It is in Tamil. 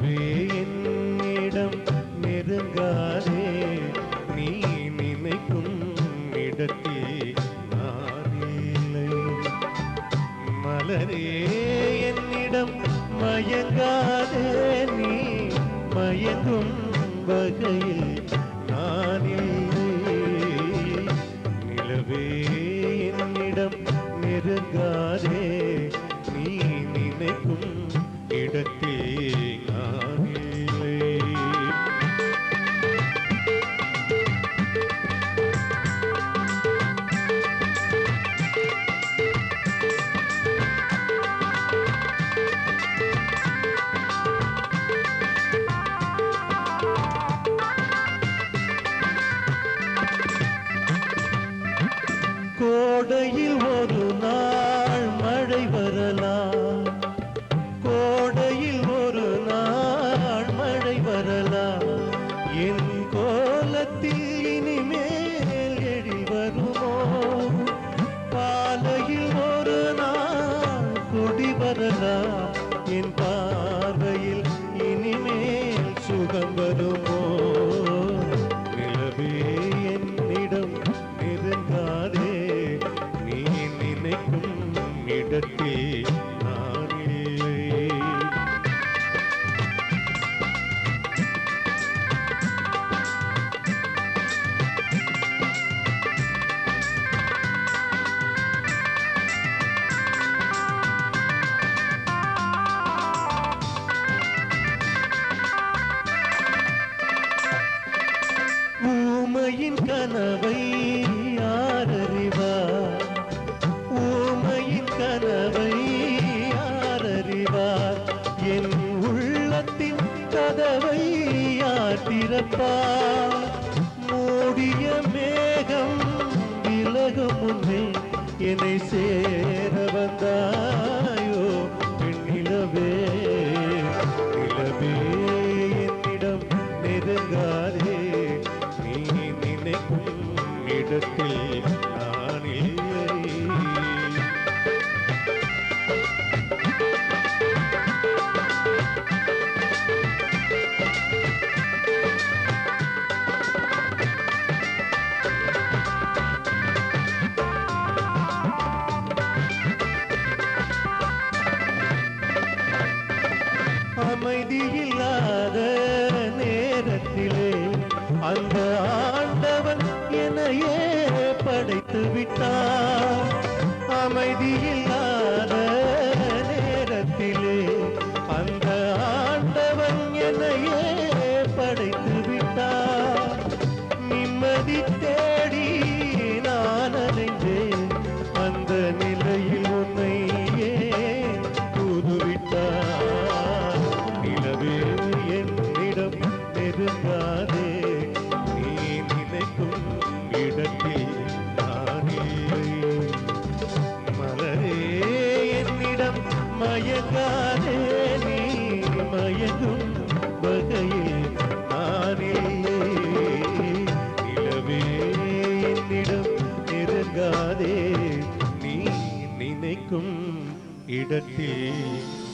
இயேசுவே என்னிடம் நெருங்காதே. நீ நினைக்கும் இடத்தே நான் இல்லை மலரே என்னிடம் மயங்காதே. நீ மயங்கும் வகையில் நான் இல்லை நிலவே என்னிடம் நெருங்காதே. நீ நினைக்கும் இடத்தே கோடையில் ஒரு நாள் மழை வரலாம். கோடையில் ஒரு நாள் மழை வரலாம். என் கோலத்தில் இனிமேல் எழி வருமோ? பாலையில் ஒரு நாள் குடி வரலாம். என் பார்வையில் இனிமேல் சுகம் வருமோ? நினைக்கும் இடத்தில் நான். இல்லை கனவை யார் மூடிய மேகம் விலகும் முன்னே என்னை சே அமைதி இல்லாத நேரத்திலே அந்த ஆண்டவன் என்னையே படைத்து விட்டார். அமைதியில்லாத நேரத்திலே அந்த ஆண்டவன் என்னையே படைத்து விட்டார். நிம்மதி மயங்காதே நீ மயங்கும் வகையில் நான் நிலவே என்னிடம் நெருங்காதே. நீ நினைக்கும் இடத்தில்